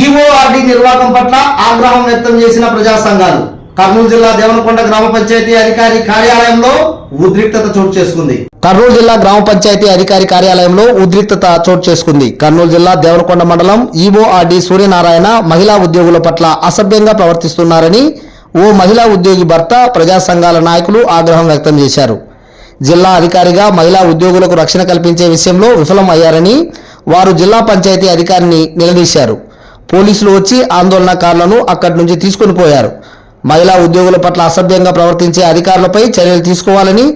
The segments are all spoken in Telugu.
ఈఓఆర్డి నిర్వాహకం పట్ల ఆగ్రహం వ్యక్తం చేసిన ప్రజా సంఘాలు కర్నూలు జిల్లా దేవనకొండ గ్రామ పంచాయతీ అధికారి కార్యాలయంలో ఉద్రిక్తత చోటు చేసుకుంది. కర్నూలు జిల్లా గ్రామ పంచాయతీ అధికారి కార్యాలయంలో ఉద్రిక్తత చోటు చేసుకుంది. కర్నూలు జిల్లా దేవనకొండ మండలం ఈఓఆర్డి సూర్యనారాయణ మహిళా ఉద్యోగుల పట్ల అసభ్యంగా ప్రవర్తిస్తున్నారని ఓ మహిళా ఉద్యోగి భర్త ప్రజా సంఘాల నాయకులు ఆగ్రహం వ్యక్తం చేశారు. జిల్లా అధికారిగా మహిళా ఉద్యోగులకు రక్షణ కల్పించే విషయంలో విఫలం అయ్యారని వారు జిల్లా పంచాయతీ అధికారిని నిలదీశారు. పోలీసులు వచ్చి ఆందోళనకారులను అక్కడి నుంచి తీసుకుని పోయారు. మహిళా ఉద్యోగుల పట్ల అసభ్యంగా ప్రవర్తించే అధికారులపై చర్యలు తీసుకోవాలని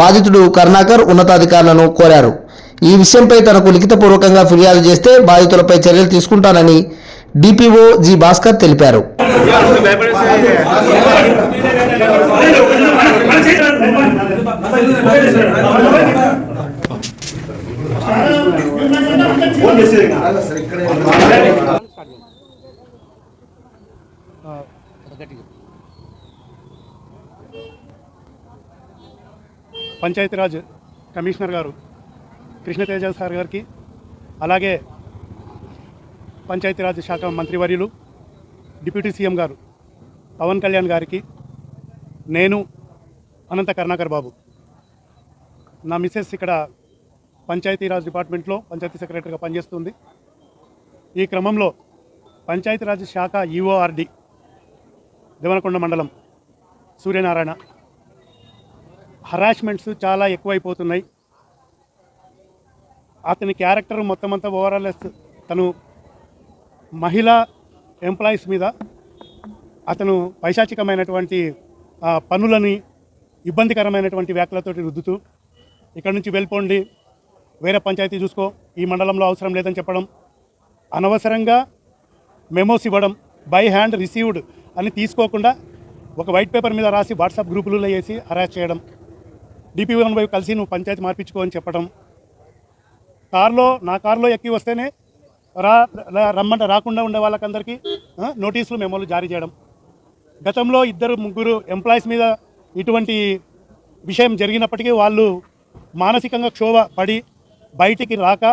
బాధితుడు కరుణాకర్ ఉన్నతాధికారులను కోరారు. ఈ విషయంపై తనకు లిఖితపూర్వకంగా ఫిర్యాదు చేస్తే బాధితులపై చర్యలు తీసుకుంటానని డిపిఓ జి భాస్కర్ తెలిపారు. పంచాయతీరాజ్ కమిషనర్ గారు కృష్ణతేజ సార్ గారికి అలాగే పంచాయతీరాజ్ శాఖ మంత్రివర్యులు డిప్యూటీ సీఎం గారు పవన్ కళ్యాణ్ గారికి నేను అనంత కరుణాకర్ బాబు. నా మిస్సెస్ ఇక్కడ పంచాయతీరాజ్ డిపార్ట్మెంట్లో పంచాయతీ సెక్రటరీగా పనిచేస్తుంది. ఈ క్రమంలో పంచాయతీరాజ్ శాఖ ఈఓఆర్డి దేవనకొండ మండలం సూర్యనారాయణ హరాస్మెంట్స్ చాలా ఎక్కువైపోతున్నాయి. అతని క్యారెక్టర్ మొత్తం అంతా ఓవరాల్ తను మహిళా ఎంప్లాయీస్ మీద అతను పైశాచికమైనటువంటి పనులని ఇబ్బందికరమైనటువంటి వ్యాఖ్యలతోటి రుద్దుతూ ఇక్కడ నుంచి వెళ్ళిపోండి వేరే పంచాయతీ చూసుకో ఈ మండలంలో అవసరం లేదని చెప్పడం అనవసరంగా మెమోస్ ఇవ్వడం బై హ్యాండ్ రిసీవ్డ్ అని తీసుకోకుండా ఒక వైట్ పేపర్ మీద రాసి వాట్సాప్ గ్రూపులలో వేసి హరాస్ చేయడం. డిపి వన్ వైపు కలిసి నువ్వు పంచాయతీ మార్పించుకో అని చెప్పడం. కారులో నా కారులో ఎక్కి వస్తేనే రా రా- రమ్మంట రాకుండా ఉండే వాళ్ళకందరికీ నోటీసులు మెమోలు జారీ చేయడం. గతంలో ఇద్దరు ముగ్గురు ఎంప్లాయీస్ మీద ఇటువంటి విషయం జరిగినప్పటికీ వాళ్ళు మానసికంగా క్షోభ పడి బయటికి రాక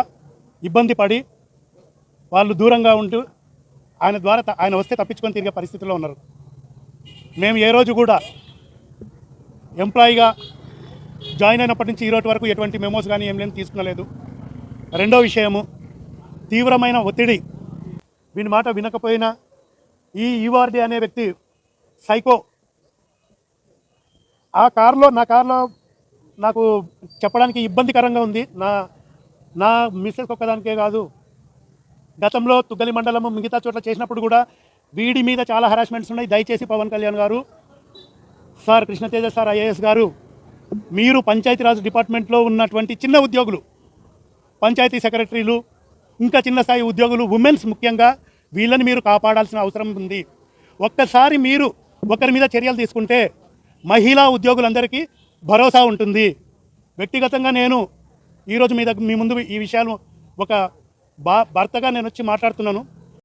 ఇబ్బంది పడి వాళ్ళు దూరంగా ఉంటూ ఆయన ద్వారా ఆయన వస్తే తప్పించుకొని తిరిగే పరిస్థితిలో ఉన్నారు. మేము ఏ రోజు కూడా ఎంప్లాయీగా జాయిన్ అయినప్పటి నుంచి ఈరోజు వరకు ఎటువంటి మెమోస్ కానీ ఏం లేని తీసుకునలేదు. రెండో విషయము తీవ్రమైన ఒత్తిడి. వీని మాట వినకపోయినా ఈ ఈవార్డి అనే వ్యక్తి సైకో. ఆ కారులో నా కారులో నాకు చెప్పడానికి ఇబ్బందికరంగా ఉంది. నా నా మిస్సెస్ ఒక్కదానికే కాదు. గతంలో తుగ్గలి మండలము మిగతా చోట్ల చేసినప్పుడు కూడా వీడి మీద చాలా హరాస్మెంట్స్ ఉన్నాయి. దయచేసి పవన్ కళ్యాణ్ గారు సార్ కృష్ణతేజ సార్ ఐఏఎస్ గారు మీరు పంచాయతీరాజ్ డిపార్ట్మెంట్లో ఉన్నటువంటి చిన్న ఉద్యోగులు పంచాయతీ సెక్రటరీలు ఇంకా చిన్న స్థాయి ఉద్యోగులు ఉమెన్స్ ముఖ్యంగా వీళ్ళని మీరు కాపాడాల్సిన అవసరం ఉంది. ఒక్కసారి మీరు ఒకరి మీద చర్యలు తీసుకుంటే మహిళా ఉద్యోగులందరికీ భరోసా ఉంటుంది. వ్యక్తిగతంగా నేను ఈరోజు మీ దగ్గర మీ ముందు ఈ విషయాలు ఒక భర్తగా నేను వచ్చి మాట్లాడుతున్నాను.